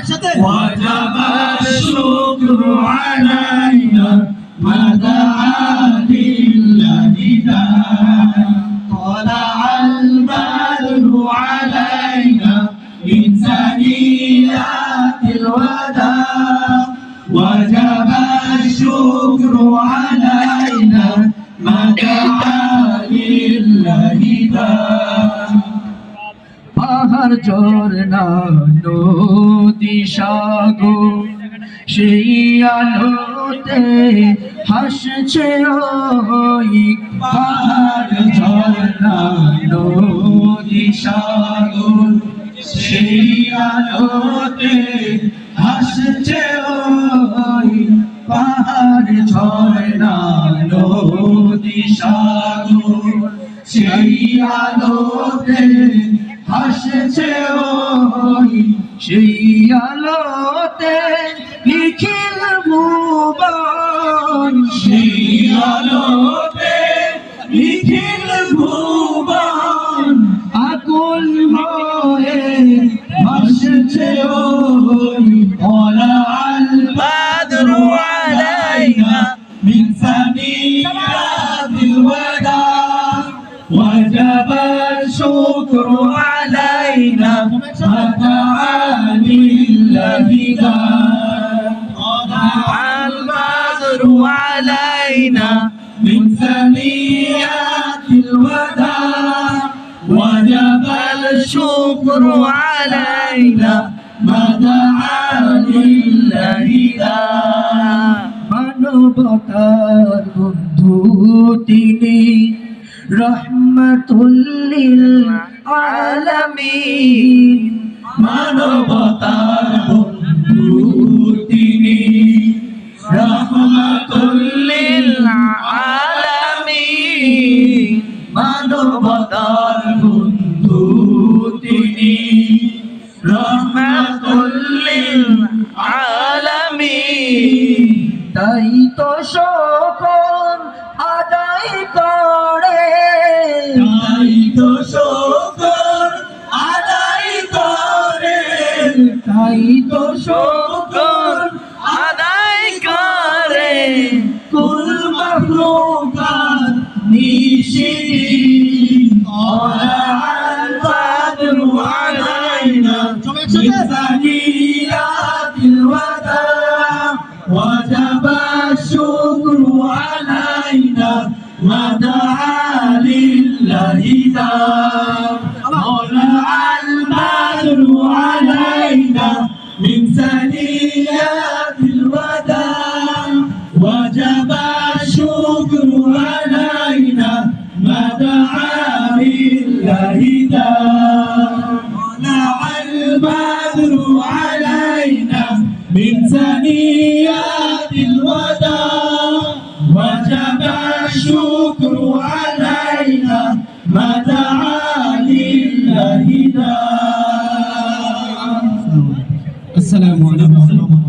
একসাথে وجب الشكر علينا ما دعا لله داعي পাহাড় ঝর্ণা নদী সাগর সেই আলোতে হাসছে ওই পাহাড় ঝর্ণা নদী সাগর সেই আলোতে হাসছে ওই পাহাড় ঝর্ণা নদী সাগর সেই আলোতে হাসছে ওই সেই আলোতে নিখিল ভুবন সেই আলোতে নিখিল ভুবন আকুল হয়ে হাসছে ওই ওলা আল বাদরু আলাইনা من ثنيات الوداع وجب الشكر البدر علينا من ثنيات الوداع وجب الشكر علينا ما دعا لله داع মানবতার বন্ধু তিনি রহমতুল্লিল আলামিন মানবতার বন্ধু মানবতার বন্ধু তিনি। আলামিন। তাই তো শোকর আদায় করে। তাই তো শোকর আদায় করে। তাই তো শোকর আদায় করে। কুল মখলুকাত علينا بثنيات الوداع وجب الشكر علينا ما دعا لله دار طلع البدر علينا من ثنيات الوداع وجب الشكر علينا ما دعا لله دار من ثنيات الوداع وجب الشكر علينا ما دعا لله السلام عليكم.